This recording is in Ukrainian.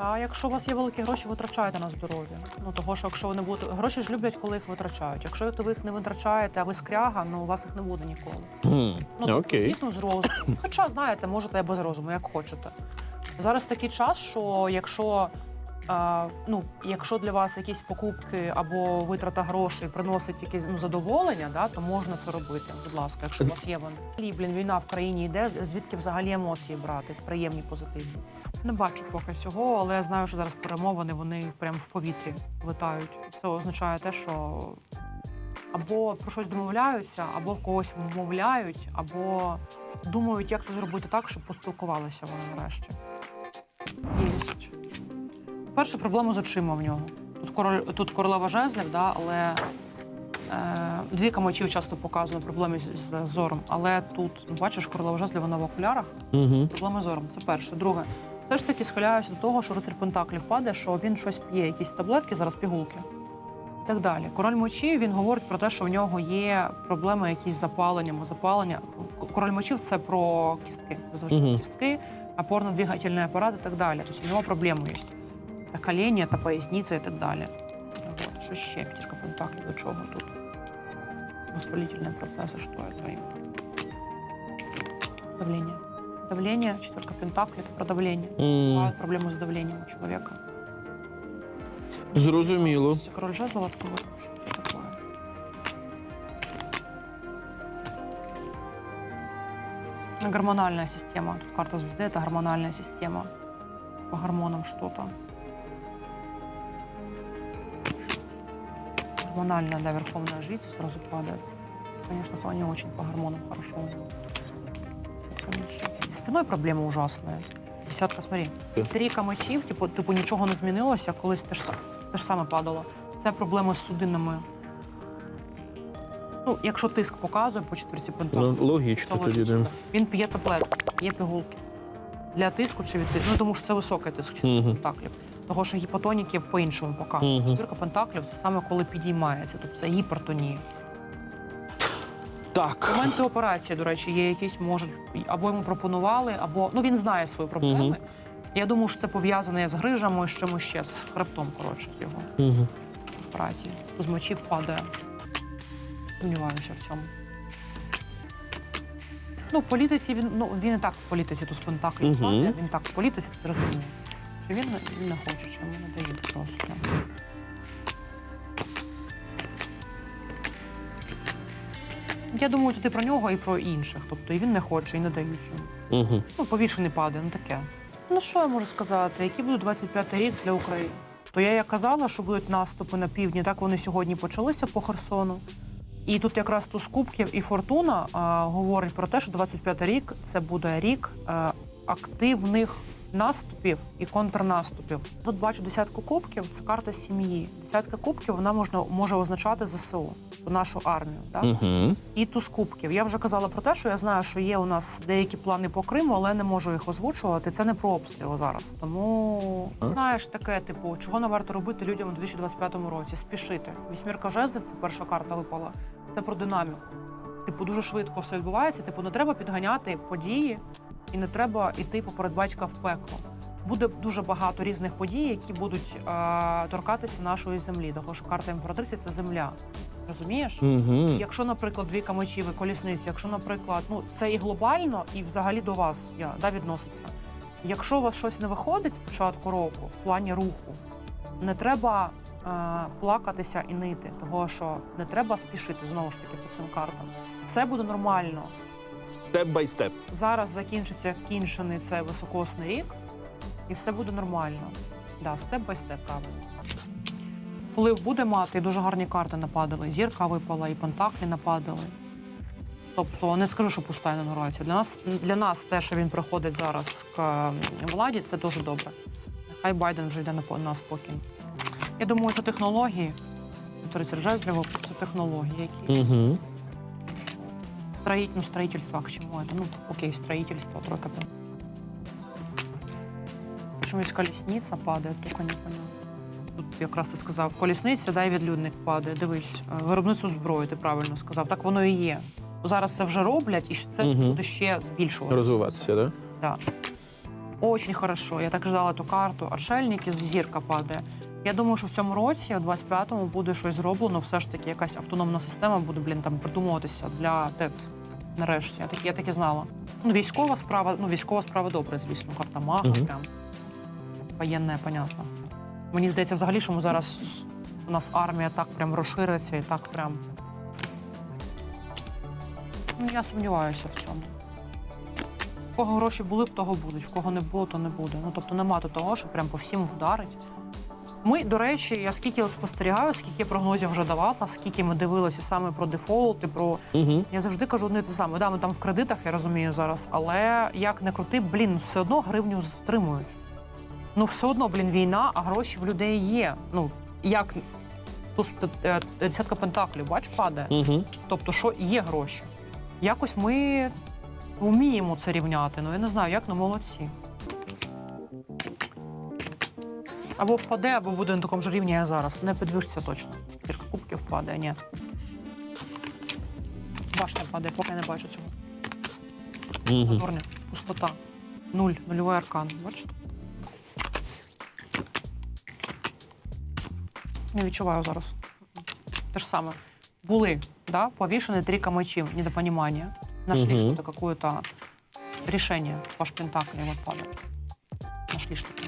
А якщо у вас є великі гроші, витрачайте на здоров'я. Ну того, що якщо ви не будете гроші ж люблять, коли їх витрачають. Якщо ви їх не витрачаєте, а ви скряга, ну у вас їх не буде ніколи. Ну тобто, Окей. звісно, з розуму. Хоча знаєте, можете і без розуму, як хочете. Зараз такий час, що якщо. А, ну, якщо для вас якісь покупки або витрата грошей приносить якесь ну, задоволення, да, то можна це робити. Будь ласка, якщо у вас є вони. Лі, блін, війна в країні йде, звідки взагалі емоції брати, приємні, позитивні. Не бачу поки цього, але я знаю, що зараз перемовини вони прямо в повітрі летають. Це означає те, що або про щось домовляються, або когось вмовляють, або думають, як це зробити так, щоб поспілкувалися вони нарешті. Єсть. Перша проблема з очима в нього. Тут, король, тут королева жезлів, да, але е, двійка мечів часто показує проблеми з, з зором. Але тут, ну, бачиш, королева жезлів, вона в окулярах. Угу. Проблеми з зором. Це перше. Друге, все ж таки схиляюся до того, що рицар Пентаклів падає, що він щось п'є, якісь таблетки, зараз пігулки. І так далі. Король мечів він говорить про те, що в нього є проблеми якісь з запаленням, запалення. К- Король мечів це про кістки, звичайно, Мгм. кістки, опорно-двигательний апарат і так далі. Тобто у нього проблеми є. Та коління, та поясниця і так далі. Вот. Що ще? П'ятірка Пентаклів до чого тут? Воспалительные процессы, что это именно? Давление. Четверка пентаклей, это про давление. Бывают проблемы с давлением у человека. Зрозуміло. Если король жезлов откроет, что такое? Гормональная система. Тут карта звезды, это гормональная система. По гормонам что-то. Гормональная, да, верховная жрица сразу падает. Конечно, то не очень по гормонам хорошо. Десятка мечей. С проблема ужасная. Десятка, смотри. Трійка мечів, типу, типу нічого не змінилося, колись те ж, те ж саме падало. Це проблеми з судинними. Ну, якщо тиск показує по четверті пентаклів. Ну, логічно Це тоді. Да. Він п'є таблетки, п'є пігулки. Для тиску чи від тиску. Ну, тому що це високий тиск четвірка Мгм. пентаклів. Того, що гіпотоніків по-іншому показує. Мгм. Четвірка пентаклів це саме коли підіймається, тобто це гіпертонія. Так. Моменти операції, до речі, є якісь можуть або йому пропонували, або ну він знає свої проблеми. Мгм. Я думаю, що це пов'язане з грижами, з чимось ще, з хребтом, коротше, з його Угу. операції. З мочів падає. Сумніваюся в цьому. Ну, в політиці він ну він і так в політиці тут з Мгм. падає. Він так в політиці це зрозуміло. Що він, не- хоче, що йому не дають просто. Я думаю, туди про нього і про інших. Тобто і він не хоче, і не дають йому. Угу. Ну, повішений падає, ну таке. Ну що я можу сказати? Який буде 25-й рік для України? То я як казала, що будуть наступи на півдні, так вони сьогодні почалися по Херсону. І тут якраз туз кубків і фортуна а, говорить про те, що 25-й рік це буде рік а, активних наступів і контрнаступів. Тут бачу десятку кубків, це карта сім'ї. Десятка кубків вона можна може означати ЗСУ, нашу армію. Так? Угу. І туз кубків. Я вже казала про те, що я знаю, що є у нас деякі плани по Криму, але не можу їх озвучувати. Це не про обстріл зараз. Тому знаєш таке, типу, чого не варто робити людям у 2025 році? Спішити. Вісьмірка жезлів, це перша карта випала. Це про динаміку. Типу, дуже швидко все відбувається. Типу, не треба підганяти події, і не треба йти поперед батька в пекло. Буде дуже багато різних подій, які будуть е, торкатися нашої землі. Тому що карта імператриці це земля. Розумієш? Угу. Якщо, наприклад, двійка мечів і колісниці, якщо, наприклад, ну це і глобально, і взагалі до вас я, да, відноситься. Якщо у вас щось не виходить з початку року в плані руху, не треба е, плакатися і нити, того що не треба спішити знову ж таки по цим картам. Все буде нормально. Степ бай степ. Зараз закінчиться кінчений цей високосний рік, і все буде нормально. Да, степ бай степ, правильно. Вплив буде мати, і дуже гарні карти нападали. Зірка випала, і Пентаклі нападали. Тобто не скажу, що пуста інаугурація. Для нас, для нас те, що він приходить зараз к владі, це дуже добре. Нехай Байден вже йде на, на спокій. Я думаю, це технології. Жезлів, це технології, які Угу. Строить, ну, строительство, к чему это? Ну, окей, строительство, тройка. Чомусь колесниця падає, тільки не поняла. Тут якраз ти сказав, колісниця, да, і відлюдник падає. Дивись, е, виробництво зброї, ти правильно сказав. Так воно і є. Зараз це вже роблять, і це Мгм. буде ще збільшуватися. Розвиватися, так? Да? Да. Очень хорошо. Я так ждала ту карту. Отшельники, зірка падає. Я думаю, що в цьому році, у 25-му, буде щось зроблено. Все ж таки, якась автономна система буде, блін, там придумуватися для ТЕЦ. Нарешті. Я так, я так і знала. Ну, військова справа, ну, військова справа добре, звісно, карта мага, Мгм. прям. Воєнне, понятно. Мені здається, взагалі, що ми зараз у нас армія так прям розшириться і так прям. Ну, я сумніваюся в цьому. В кого гроші були, в того будуть, в кого не було, то не буде. Ну тобто нема того, що прям по всім вдарить. Ми, до речі, я скільки спостерігаю, скільки прогнозів вже давала, скільки ми дивилися саме про дефолт і про. Угу. Я завжди кажу одне те саме. Да, ми там в кредитах, я розумію зараз, але як не крути, блін, все одно гривню стримують. Ну, все одно, блін, війна, а гроші в людей є. Ну, як тут е, десятка пентаклів, бач, падає. Угу. Тобто, що є гроші. Якось ми вміємо це рівняти. Ну я не знаю, як ну молодці. Або впаде, або буде на такому ж рівні, як зараз. Не підвищиться точно. Кілька кубків впаде, ні. Башня падає, поки я не бачу цього. Угу. Дурня, пустота. Нуль, нульовий аркан. Бачите? Не відчуваю зараз. Те ж саме. Були, да, повішені три камачі, недопонимание. Нашли угу. что-то, какое-то решение. по вот. Нашли что-то.